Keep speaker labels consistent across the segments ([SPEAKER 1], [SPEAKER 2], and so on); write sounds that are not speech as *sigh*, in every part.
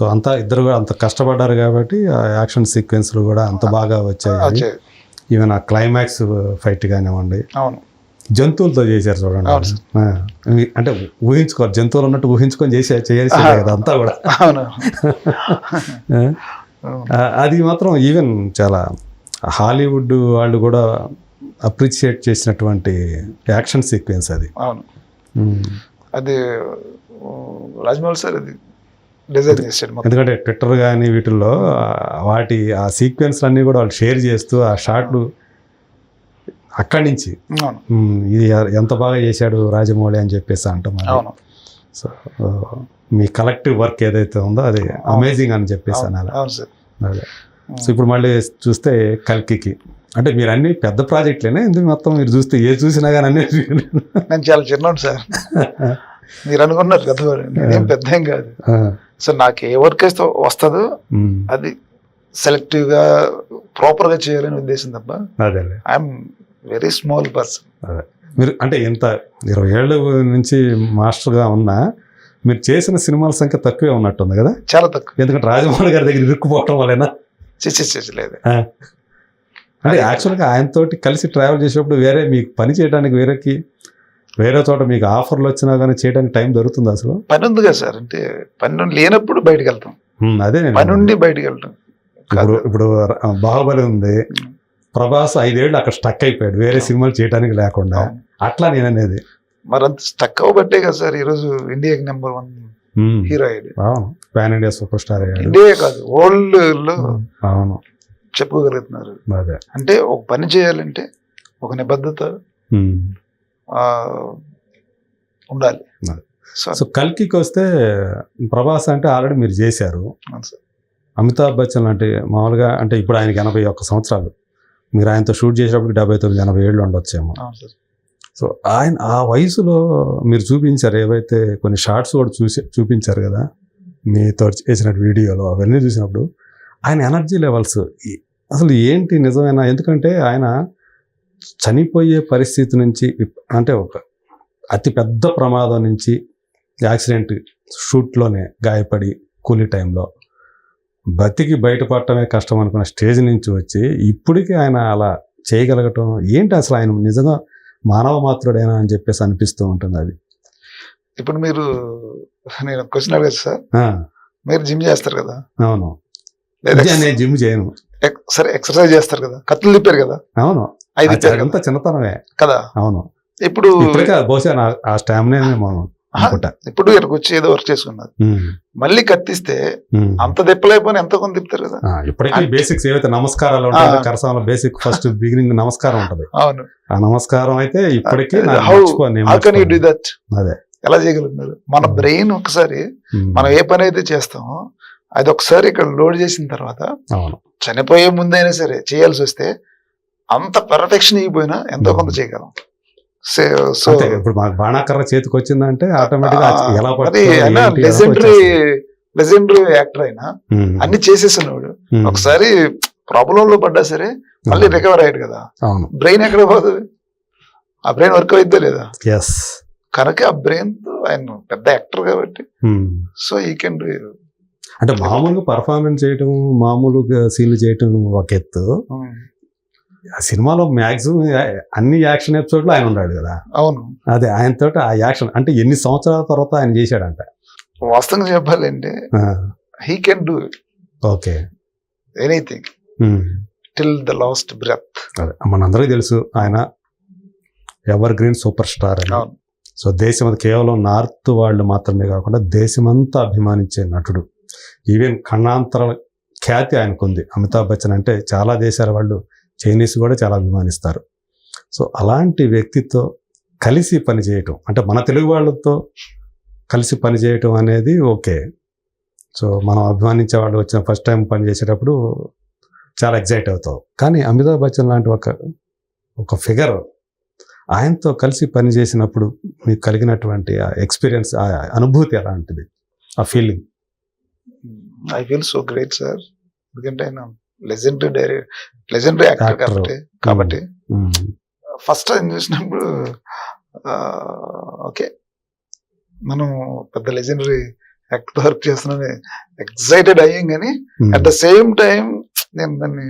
[SPEAKER 1] So అంతా ఇద్దరు కూడా అంత కష్టపడ్డారు కాబట్టి ఆ యాక్షన్ సీక్వెన్స్లు కూడా అంత బాగా వచ్చాయి
[SPEAKER 2] వచ్చే
[SPEAKER 1] ఈవెన్ ఆ క్లైమాక్స్ ఫైట్ కానివ్వండి.
[SPEAKER 2] అవును.
[SPEAKER 1] జంతువులతో చేశారు చూడండి. అంటే ఊహించుకోరు. జంతువులు ఉన్నట్టు ఊహించుకొని చేసే చేయాల్సి కదా అంతా కూడా. *laughs* అది మాత్రం ఈవెన్ చాలా హాలీవుడ్ వాళ్ళు కూడా అప్రిషియేట్ చేసినటువంటి యాక్షన్ సీక్వెన్స్ అది.
[SPEAKER 2] అవును. అది రాజమౌళి సార్ అది డిజైన్ చేశాడు
[SPEAKER 1] ఎందుకంటే ట్విట్టర్ కానీ వీటిల్లో వాటి ఆ సీక్వెన్స్ అన్నీ కూడా వాళ్ళు షేర్ చేస్తూ ఆ షాట్లు అక్కడి నుంచి. ఇది ఎంత బాగా చేశాడు రాజమౌళి అని చెప్పేసి అంటాం సో మీ కలెక్టివ్ వర్క్ ఏదైతే ఉందో అది అమేజింగ్ అని చెప్పేసి అనాలి. అదే. సో ఇప్పుడు మళ్ళీ చూస్తే కల్కికి. అంటే మీరు అన్ని పెద్ద ప్రాజెక్టులేనే? ఎందుకు మొత్తం మీరు చూస్తే ఏ చూసినా కానీ అన్ని
[SPEAKER 2] నేను చాలా చిన్నోడు సార్. *laughs* మీరు అనుకున్నారు కదా పెద్ద ఏం కాదు. సో నాకు ఏ వర్క్ అయితే వస్తుందో అది సెలెక్టివ్గా ప్రాపర్గా చేయాలని ఉద్దేశం తప్ప ఐఎమ్ వెరీ స్మాల్ పర్సన్
[SPEAKER 1] మీరు అంటే ఎంత ఇరవై ఏళ్ళ నుంచి మాస్టర్గా ఉన్నా మీరు చేసిన సినిమాల సంఖ్య తక్కువే ఉన్నట్టుంది కదా?
[SPEAKER 2] చాలా తక్కువ.
[SPEAKER 1] ఎందుకంటే రాజమౌళి గారి దగ్గర ఇరుక్కుపోవటం వలన
[SPEAKER 2] లేదు.
[SPEAKER 1] అంటే యాక్చువల్గా ఆయనతోటి కలిసి ట్రావెల్ చేసేటప్పుడు వేరే మీకు పని చేయడానికి వేరేకి వేరే చోట మీకు ఆఫర్లు వచ్చినా కానీ చేయడానికి టైం దొరుకుతుంది అసలు?
[SPEAKER 2] పని ఉంది కదా సార్. అంటే పని లేనప్పుడు బయటకు వెళ్తాం
[SPEAKER 1] అదే
[SPEAKER 2] పని ఉండి బయటకు వెళ్తాం
[SPEAKER 1] ఇప్పుడు ఇప్పుడు బాహుబలి ఉంది. ప్రభాస్ ఐదేళ్ళు అక్కడ స్టక్ అయిపోయాడు. వేరే సినిమాలు చేయడానికి లేకుండా. అట్లా నేను అనేది.
[SPEAKER 2] మరి అంత స్టక్ అవ్వబట్టే కదా సార్ ఈరోజు ఇండియాకి నెంబర్ వన్ హీరో అయ్యాడు.
[SPEAKER 1] పాన్ ఇండియా సూపర్ స్టార్ అయ్యాడు.
[SPEAKER 2] ఇండియా కాదు వరల్డ్లో
[SPEAKER 1] అవును.
[SPEAKER 2] చెప్పుకోగలుగుతున్నారు అంటే ఒక పని చేయాలంటే ఒక నిబద్ధత ఉండాలి. సో
[SPEAKER 1] కల్కికి వస్తే ప్రభాస్ అంటే ఆల్రెడీ మీరు చేశారు. అమితాబ్ బచ్చన్ అంటే మామూలుగా అంటే ఇప్పుడు ఆయనకి ఎనభై ఒక్క సంవత్సరాలు మీరు ఆయనతో షూట్ చేసేటప్పుడు డెబ్బై తొమ్మిది ఎనభై ఏళ్ళు ఉండొచ్చేమో. సో ఆయన ఆ వయసులో మీరు చూపించారు ఏవైతే కొన్ని షార్ట్స్ కూడా చూసి చూపించారు కదా మీతో చేసిన వీడియోలో అవన్నీ చూసినప్పుడు ఆయన ఎనర్జీ లెవెల్స్ అసలు ఏంటి నిజమైన ఎందుకంటే ఆయన చనిపోయే పరిస్థితి నుంచి అంటే ఒక అతి పెద్ద ప్రమాదం నుంచి యాక్సిడెంట్ షూట్లోనే గాయపడి కూలీ టైంలో బతికి బయటపడటమే కష్టం అనుకున్న స్టేజ్ నుంచి వచ్చి ఇప్పటికీ ఆయన అలా చేయగలగటం ఏంటి అసలు ఆయన నిజంగా మానవ మాత్రుడేనా అని చెప్పేసి అనిపిస్తూ ఉంటుంది అది.
[SPEAKER 2] ఇప్పుడు మీరు నేను క్వశ్చన్ అడగచ్చు సార్? మీరు జిమ్ చేస్తారు కదా?
[SPEAKER 1] అవును.
[SPEAKER 2] లేదా
[SPEAKER 1] నేను జిమ్ చేయను.
[SPEAKER 2] సరే ఎక్సర్సైజ్ చేస్తారు కదా. కత్తులు తిప్పారు కదా.
[SPEAKER 1] అవును.
[SPEAKER 2] ఐదు
[SPEAKER 1] అంతా చిన్నతనమే.
[SPEAKER 2] కదా.
[SPEAKER 1] అవును.
[SPEAKER 2] ఇప్పుడు
[SPEAKER 1] బహుశా ఆ స్టామినా
[SPEAKER 2] ఇప్పుడు ఇక్కడికి వచ్చి ఏదో వర్క్ చేసుకున్నారు. మళ్ళీ కత్తిస్తే. అంత తిప్పలేకపోయినా ఎంత కొంత తిప్పుతారు కదా.
[SPEAKER 1] ఇప్పటికీ బేసిక్స్ ఏవైతే నమస్కారాలు ఉంటాయో. కరసంలో బేసిక్ ఫస్ట్ బిగినింగ్ నమస్కారం ఉంటది.
[SPEAKER 2] అవును.
[SPEAKER 1] ఆ నమస్కారం అయితే ఇప్పటికీ అదే.
[SPEAKER 2] ఎలా చేయగలుగుతున్నారు? మన. బ్రెయిన్ ఒకసారి మనం ఏ పని అయితే చేస్తామో అది ఒకసారి ఇక్కడ లోడ్ చేసిన తర్వాత
[SPEAKER 1] అవును.
[SPEAKER 2] చనిపోయే ముందైనా సరే చేయాల్సి వస్తే అంత పర్ఫెక్షన్ ఇవ్వకపోయినా ఎంతో కొంత చేయగలం. సో
[SPEAKER 1] ఇప్పుడు మాకు బాణాకర్ర చేతికి వచ్చిందంటే ఆటోమేటిక్గా ఎలా
[SPEAKER 2] అది
[SPEAKER 1] పట్టుకోవాలి,
[SPEAKER 2] అయినా
[SPEAKER 1] ఏంటి అనేది
[SPEAKER 2] లెజెండరీ
[SPEAKER 1] వచ్చేస్తుంది.
[SPEAKER 2] లెజెండరీ యాక్టర్ అయినా అన్ని చేసేసినవాడు ఒకసారి ప్రాబ్లం లో పడ్డా సరే మళ్ళీ. రికవర్ అయ్యాడు కదా.
[SPEAKER 1] అవును.
[SPEAKER 2] బ్రెయిన్ ఎక్కడ పోతుంది ఆ బ్రెయిన్ వర్క్ అయిద్దా లేదా?
[SPEAKER 1] ఎస్
[SPEAKER 2] కనుక ఆ బ్రెయిన్ ఆయన పెద్ద యాక్టర్ కాబట్టి సో ఈ కెన్ డూ
[SPEAKER 1] అంటే మామూలుగా పర్ఫార్మెన్స్ చేయటం మామూలుగా సీన్లు చేయటం ఒక ఎత్తు. ఆ సినిమాలో మాక్సిమం అన్ని యాక్షన్ ఎపిసోడ్లో ఆయన ఉన్నాడు కదా.
[SPEAKER 2] అవును.
[SPEAKER 1] అదే ఆయనతో ఆ యాక్షన్ అంటే ఎన్ని సంవత్సరాల తర్వాత ఆయన చేశాడంట.
[SPEAKER 2] వాస్తవంగా చెప్పాలంటే he can do
[SPEAKER 1] okay.
[SPEAKER 2] Anything till the last breath
[SPEAKER 1] అదే. మనందరికీ తెలుసు ఆయన ఎవర్ గ్రీన్ సూపర్ స్టార్ అని సో దేశం కేవలం నార్త్ వాళ్ళు మాత్రమే కాకుండా దేశమంతా అభిమానించే నటుడు. ఈవెన్ ఖండాంతర ఖ్యాతి ఆయనకుంది. అమితాబ్ బచ్చన్ అంటే చాలా దేశాల వాళ్ళు చైనీస్ కూడా చాలా అభిమానిస్తారు. సో అలాంటి వ్యక్తితో కలిసి పని చేయటం అంటే మన తెలుగు వాళ్ళతో కలిసి పని చేయటం అనేది ఓకే. సో మనం అభిమానించే వాళ్ళు వచ్చిన ఫస్ట్ టైం పని చేసేటప్పుడు చాలా ఎగ్జైట్ అవుతాం. కానీ అమితాబ్ బచ్చన్ లాంటి ఒక ఒక ఫిగర్ ఆయనతో కలిసి పని చేసినప్పుడు మీకు కలిగినటువంటి ఆ ఎక్స్పీరియన్స్ ఆ అనుభూతి ఎలాంటిది? ఆ feeling?
[SPEAKER 2] I feel so great sir ఎందుకంటే ఆయన లెజెండరీ డైరీ లెజెండరీ యాక్టర్. కాబట్టి కాబట్టి ఫస్ట్ టైం చూసినప్పుడు ఓకే మనం పెద్ద లెజెండరీ యాక్టర్ వర్క్ చేస్తున్నాను ఎక్సైటెడ్ అయ్యాం కానీ. అట్ ద సేమ్ టైం నేను దాన్ని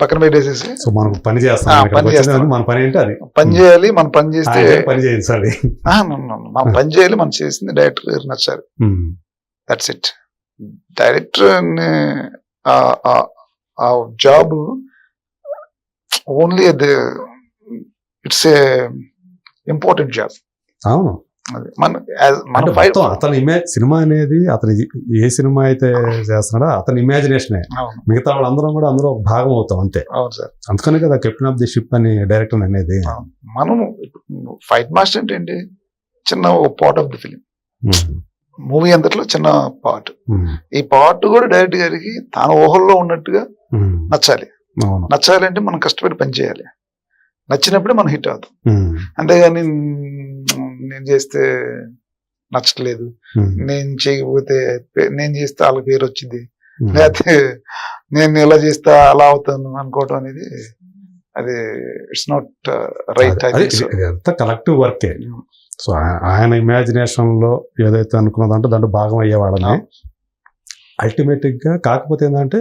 [SPEAKER 2] పక్కన పెట్టేసేసి
[SPEAKER 1] సో మనం పని చేస్తాం
[SPEAKER 2] పని చేస్తాం.
[SPEAKER 1] మన పని ఏంటి అది
[SPEAKER 2] పని చేయాలి మనం పని చేస్తే
[SPEAKER 1] ఆయన పని చేయించాలి.
[SPEAKER 2] మనం పని చేయాలి మనం చేసింది డైరెక్టర్ గారు
[SPEAKER 1] ఉమ్.
[SPEAKER 2] That's it director a job only అది ఇట్స్ ఏ ఇంపార్టెంట్ జాబ్.
[SPEAKER 1] అవును.
[SPEAKER 2] మన మన
[SPEAKER 1] అతని ఇమేజ్ సినిమా అనేది అతని ఏ సినిమా అయితే చేస్తున్నాడో అతని ఇమాజినేషనే మిగతా వాళ్ళందరం కూడా అందులో ఒక భాగం అవుతాం అంతే.
[SPEAKER 2] అవును సార్.
[SPEAKER 1] అందుకనే కదా కెప్టెన్ ఆఫ్ ది షిప్ అని డైరెక్టర్ అనేది.
[SPEAKER 2] మనము ఫైట్ మాస్టర్ అంటే ఏంటి? చిన్న part of the film. Movie అంతట్లో చిన్న పార్ట్. ఈ పార్ట్ కూడా డైరెక్ట్ గారికి తన ఊహల్లో ఉన్నట్టుగా. నచ్చాలి నచ్చాలి అంటే మనం కష్టపడి పని చేయాలి నచ్చినప్పుడే మనం హిట్ అవుతాం. అంతేగాని నేను చేస్తే నచ్చట్లేదు. నేను చేయకపోతే నేను చేస్తే వాళ్ళ పేరు వచ్చింది. లేకపోతే నేను ఇలా చేస్తా అలా అవుతాను అనుకోవటం అనేది అది ఇట్స్ నాట్ రైట్
[SPEAKER 1] కలెక్టివ్ వర్కే సో ఆయన ఇమాజినేషన్లో ఏదైతే అనుకున్నదంటే దాంట్లో భాగం అయ్యేవాడని అల్టిమేటిక్గా కాకపోతే ఏంటంటే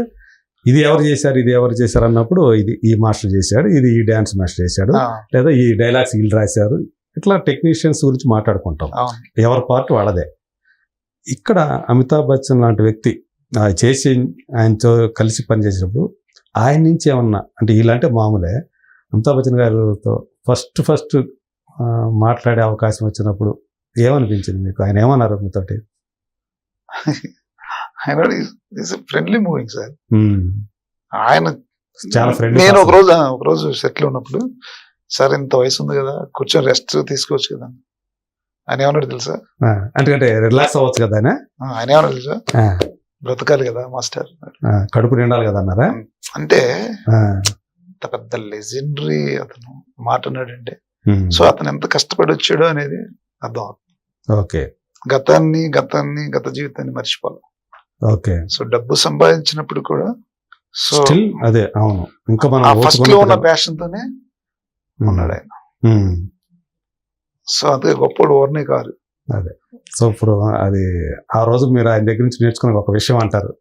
[SPEAKER 1] ఇది ఎవరు చేశారు ఇది ఎవరు చేశారు అన్నప్పుడు ఇది ఈ మాస్టర్ చేశాడు ఇది ఈ డాన్స్ మాస్టర్ చేశాడు లేదా ఈ డైలాగ్స్ వీళ్ళు రాశారు. ఇట్లా టెక్నీషియన్స్ గురించి మాట్లాడుకుంటాం. ఎవరి పార్ట్ వాళ్ళదే. ఇక్కడ అమితాబ్ బచ్చన్ లాంటి వ్యక్తి చేసి ఆయనతో కలిసి పనిచేసినప్పుడు ఆయన నుంచి ఏమన్నా అంటే వీళ్ళంటే మామూలే అమితాబ్ బచ్చన్ గారితో ఫస్ట్ ఫస్ట్ మాట్లాడే అవకాశం వచ్చినప్పుడు ఏమనిపించింది మీకు? ఆయన ఏమన్నారు మీతోటి?
[SPEAKER 2] ఆయన ఫ్రెండ్లీ మూవింగ్ సార్ ఆయన
[SPEAKER 1] చాలా ఫ్రెండ్లీ
[SPEAKER 2] నేను ఒక రోజు ఒక రోజు సెటిల్ ఉన్నప్పుడు సార్ ఇంత వయసు ఉంది కదా కూర్చొని రెస్ట్ తీసుకోవచ్చు కదా. ఆయన ఏమన్నాడు తెలుసా?
[SPEAKER 1] అంటే రిలాక్స్ అవ్వచ్చు కదా ఆయన?
[SPEAKER 2] ఆయన ఏమన్నాడు తెలుసా? బ్రతకాలి కదా మాస్టర్.
[SPEAKER 1] కడుపు నిండాలి కదా అన్నారా?
[SPEAKER 2] అంటే పెద్ద లెజెండరీ అతను మాట అన్నాడంటే సో అతను ఎంత కష్టపడి వచ్చాడో అనేది అర్థం.
[SPEAKER 1] ఓకే
[SPEAKER 2] గతాన్ని గతాన్ని గత జీవితాన్ని మర్చిపోవాలి
[SPEAKER 1] ఓకే
[SPEAKER 2] సో డబ్బు సంపాదించినప్పుడు కూడా సో
[SPEAKER 1] అదే అవును ఇంకా మనం
[SPEAKER 2] ఫస్ట్లో ఉన్న ప్యాషన్ తోనే
[SPEAKER 1] ఉమ్,
[SPEAKER 2] ఉన్నాడు ఆయన
[SPEAKER 1] ఉమ్.
[SPEAKER 2] సో అదే గొప్పడు ఓర్నే కాదు
[SPEAKER 1] సో ఇప్పుడు అది ఆ రోజు మీరు ఆయన దగ్గర నుంచి నేర్చుకున్న ఒక విషయం అంటారు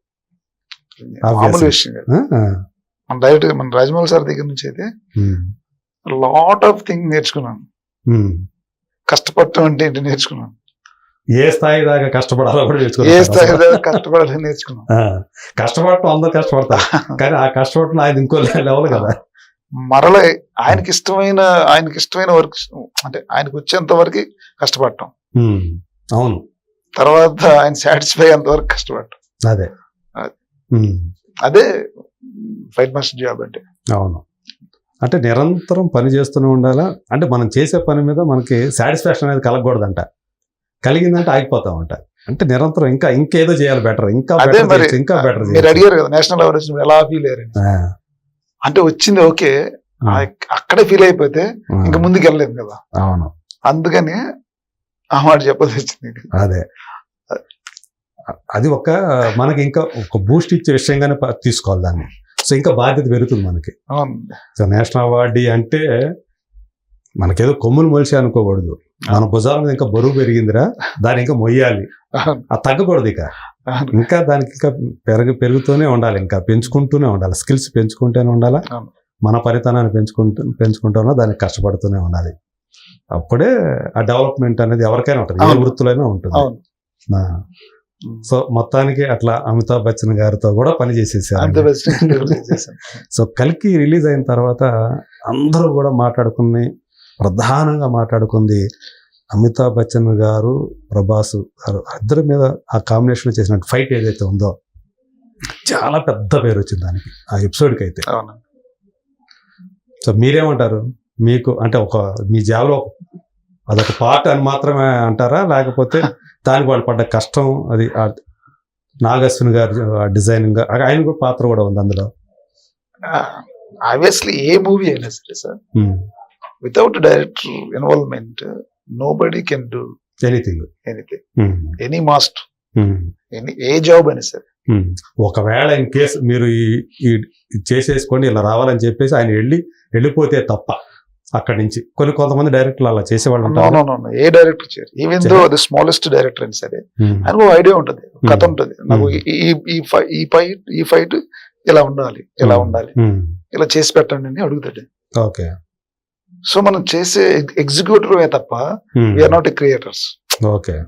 [SPEAKER 2] మామూలు. విషయం?
[SPEAKER 1] ఆ.
[SPEAKER 2] మన డైరెక్ట్ మన రాజమౌళి సార్ దగ్గర నుంచి అయితే. లాట్ ఆఫ్ థింగ్ నేర్చుకున్నాను.
[SPEAKER 1] ఉమ్.
[SPEAKER 2] కష్టపడటం అంటే ఏంటి నేర్చుకున్నాను.
[SPEAKER 1] ఏ స్థాయి దాకా కష్టపడాలో కూడా
[SPEAKER 2] ఏ
[SPEAKER 1] నేర్చుకున్నారు
[SPEAKER 2] స్థాయి దాకా కష్టపడాలని నేర్చుకున్నాను.
[SPEAKER 1] కష్టపడటం అందరూ కష్టపడతారు. కానీ ఆ కష్టపడటం ఆయన ఇంకో లెవెల్ కదా.
[SPEAKER 2] మరల ఆయనకి ఇష్టమైన ఆయనకి ఇష్టమైన వర్క్ అంటే ఆయనకు వచ్చేంత వరకు కష్టపడటం.
[SPEAKER 1] ఉమ్. అవును.
[SPEAKER 2] తర్వాత ఆయన సాటిస్ఫై అయ్యేంత వరకు కష్టపడటం.
[SPEAKER 1] అదే.
[SPEAKER 2] అది.
[SPEAKER 1] ఉమ్.
[SPEAKER 2] అదే ఫైట్ మాస్టర్ జాబ్ అంటే.
[SPEAKER 1] అవును. అంటే నిరంతరం పని చేస్తూనే ఉండాలా? అంటే మనం చేసే పని మీద మనకి సాటిస్ఫాక్షన్ అనేది కలగకూడదంట. కలిగిందంటే ఆగిపోతామంట. అంటే నిరంతరం ఇంకా ఇంకేదో చేయాలి బెటర్ ఇంకా ఇంకా బెటర్
[SPEAKER 2] మీరు అడిగారు కదా నేషనల్ వచ్చినప్పుడు ఎలా ఫీల్ అయ్యారని. అంటే వచ్చింది ఓకే అక్కడే ఫీల్ అయిపోతే ఇంకా ముందుకు వెళ్ళలేము కదా.
[SPEAKER 1] అవును.
[SPEAKER 2] అందుకని ఆ మాట చెప్పదు వచ్చింది.
[SPEAKER 1] అదే. అది ఒక మనకి ఇంకా ఒక బూస్ట్ ఇచ్చే విషయంగానే తీసుకోవాలి దాన్ని. సో ఇంకా బాధ్యత పెరుగుతుంది మనకి. సో నేషనల్ అవార్డు అంటే మనకేదో కొమ్ములు మొలిసి అనుకోకూడదు. మన భుజాల మీద ఇంకా బరువు పెరిగిందిరా దాన్ని ఇంకా మొయ్యాలి. అది తగ్గకూడదు ఇక. ఇంకా దానికి ఇంకా పెరగ పెరుగుతూనే ఉండాలి. ఇంకా పెంచుకుంటూనే ఉండాలి. స్కిల్స్ పెంచుకుంటూనే ఉండాలా. మన పరితనాన్ని పెంచుకుంటూ పెంచుకుంటూనే దానికి కష్టపడుతూనే ఉండాలి. అప్పుడే ఆ డెవలప్మెంట్ అనేది ఎవరికైనా ఉంటుంది. ఏ. వృత్తులైనా ఉంటుంది. సో మొత్తానికి అట్లా అమితాబ్ బచ్చన్ గారితో కూడా పని చేసేసారు. సో కలికి రిలీజ్ అయిన తర్వాత అందరూ కూడా మాట్లాడుకుని ప్రధానంగా మాట్లాడుకుంది అమితాబ్ బచ్చన్ గారు ప్రభాస్ గారు ఇద్దరి మీద ఆ కాంబినేషన్ చేసిన ఫైట్ ఏదైతే ఉందో చాలా పెద్ద పేరు వచ్చింది దానికి ఆ ఎపిసోడ్కి అయితే. సో మీరేమంటారు? మీకు అంటే ఒక మీ జాబ్లో అదొక పార్ట్ అని మాత్రమే అంటారా? లేకపోతే దానికి వాళ్ళు పడ్డ కష్టం అది నాగశ్విన్ గారి డిజైనింగ్ ఆయన కూడా పాత్ర కూడా ఉంది అందులో
[SPEAKER 2] ఆబ్వియస్లీ ఏ మూవీ అయినా సరే sir. Without director involvement nobody can do
[SPEAKER 1] anything
[SPEAKER 2] anything. Any mast
[SPEAKER 1] um.
[SPEAKER 2] Any A job అయినా సరే.
[SPEAKER 1] ఒకవేళ ఇన్ కేసు మీరు ఈ చేసేసుకోండి ఇలా రావాలని చెప్పేసి ఆయన వెళ్ళి వెళ్ళిపోతే తప్ప అక్కడి నుంచి కొన్ని కొంతమంది డైరెక్టర్లు అలా చేసేవాళ్ళు ఉంటారు.
[SPEAKER 2] ఏ డైరెక్టర్ చేయరు. Even though the smallest director అయినా సరే
[SPEAKER 1] ఉమ్,
[SPEAKER 2] ఆయనకు ఐడియా ఉంటుంది కథ
[SPEAKER 1] Hmm.
[SPEAKER 2] ఉంటుంది. నాకు
[SPEAKER 1] Hmm.
[SPEAKER 2] ఈ- ఫైట్ ఈ ఫైట్ ఇలా ఉండాలి ఇలా ఉండాలి ఇలా చేసి పెట్టండి అని అడుగుతాడు.
[SPEAKER 1] ఓకే.
[SPEAKER 2] సో మనం చేసే ఎగ్జిక్యూటివ్ తప్ప వీఆర్ నాట్ క్రియేటర్స్
[SPEAKER 1] ఓకే.